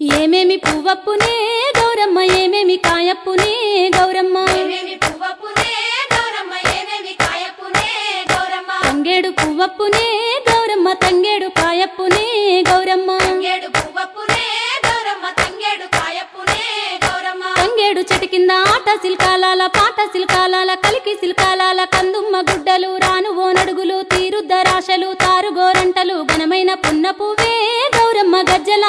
ఏమేమి పువ్వప్పునే గౌరమ్మ ఏమేమి కాయప్పునే గౌరమ్మ? తంగేడు పువ్వప్పునే గౌరమ్మ తంగేడు కాయప్పునే గౌరమ్మ. తంగేడు పువ్వప్పునే గౌరమ్మ తంగేడు కాయప్పునే గౌరమ్మ. తంగేడు చెట్టు కింద ఆట సిల్కాలాల పాట సిల్కాలాల కలికి సిల్కాలాల కందుమ్మ గుడ్డలు రాను ఓనడుగులు తీరుద్దరాశలు తారుగోరంటలు ఘనమైన పున్న పువ్వే గౌరమ్మ గజ్జల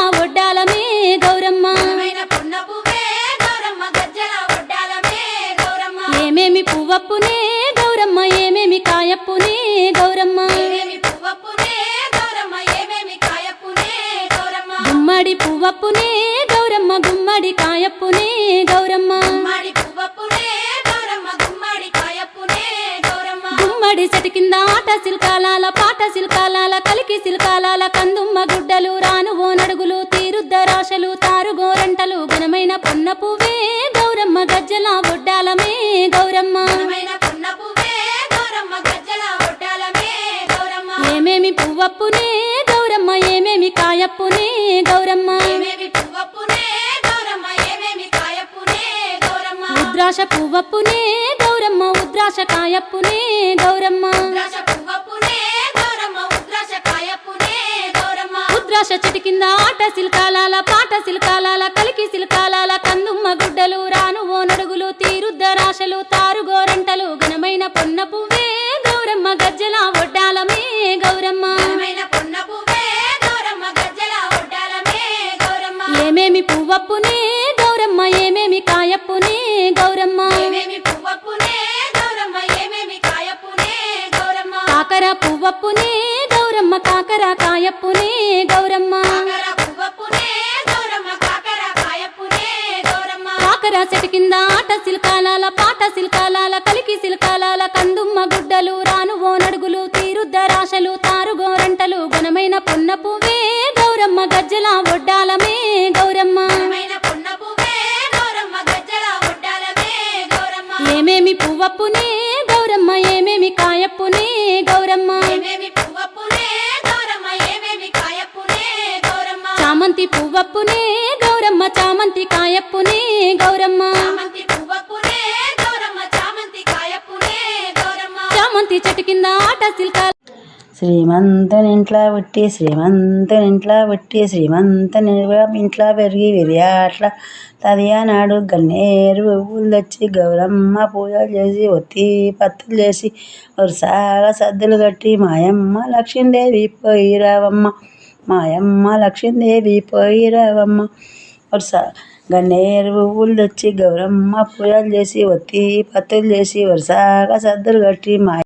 ఏమేమి పువ్వప్పునే గౌరమ్మ ఏమేమి కాయప్పునే గౌరమ్మ? గుమ్మడి పువ్వప్పునే గౌరమ్మ గుమ్మడి కాయప్పునే గౌరమ్మ. గుమ్మడి చెట్టు కింద ఆట సిల్కాలాల పాట సిల్కాలాల కలికి సిల్కాలాల కందుమ్మ గుడ్డలు రాను తారుగోరంటలు పువ్వే గౌరమ్మ గజ్జల ఒడ్డాలమే గౌరమ్మ ఘనమైన పున్న పువ్వే గౌరమ్మ గజ్జల ఒడ్డాలమే గౌరమ్మ. ఏమేమి పువ్వప్పునే గౌరమ్మ ఏమేమి కాయప్పునే గౌరమ్మ. ఉద్రాశ పువ్వప్పునే గౌరమ్మ ఉద్రాశ కాయప్పునే గౌరమ్మ. ఉద్రాశ చెట్టు కింద ఆట సిల్కాలాల పాట సిల్కాలాల కలికి సిల్కాలాల కందుమ్మ గుడ్డలు రాను తీరుద్దరాశలు పువ్వే గౌరమ్మ గజ్జల ఒడ్డాలమే గౌరమ్మ. ఘనమైన పున్న పువ్వే గౌరమ్మ గజ్జల ఒడ్డాలమే గౌరమ్మ. ఏమేమి పువ్వప్పునే గౌరమ్మ ఏమేమి కాయప్పునే గౌరమ్మ. ఏమేమి పువ్వప్పునే గౌరమ్మ ఏమేమి కాయప్పునే గౌరమ్మ. కాకర పువ్వప్పునే గౌరమ్మ కాకర కాయప్పునే గౌరమ్మ. కాకర గౌరమ్మ కాకర గౌరమ్మ కాకర చెట్టు కింద ఆట సిల్కాలాల పాట సిల్కాలాల కలికి సిల్కాలాల కందుమ్మ గుడ్డలు రాను ఓనడుగులు నడుగులు తారుగోరంటలు ఘనమైన పొన్న పువ్వే గౌరమ్మ గజ్జల ఒడ్డాలమే పున్న పువ్వే గౌరమ్మ గజ్జల ఒడ్డాలమే గౌరమ్మ. ఏమేమి పువ్వప్పునే గౌరమ్మ ఏమేమి కాయప్పునే చామంతి పువ్వప్పునే గౌరమ్మ చామంతి కాయప్పునే గౌరమ్మ. చామంతి పువ్వప్పునే గౌరమ్మ చామంతి కాయప్పునే గౌరమ్మ. చామంతి చెట్టు కింద ఆట సిల్కాల శ్రీమంతునింట్లో పుట్టి శ్రీమంతునింట్లో పుట్టి శ్రీమంతుని ఇంట్లో పెరిగి విరియాట్ల. తదియానాడు గన్నేరు పువ్వులు తెచ్చి గౌరమ్మ పూజలు చేసి ఒత్తి పత్తులు చేసి వరుసగా సద్దులు కట్టి మాయమ్మ లక్ష్మీదేవి పోయి రావమ్మ. మాయమ్మ లక్ష్మీదేవి పోయి రావమ్మ వరుస గన్నేరు పువ్వులు తెచ్చి గౌరమ్మ పూజలు చేసి ఒత్తి పత్తులు చేసి వరుసగా సద్దులు కట్టి మాయ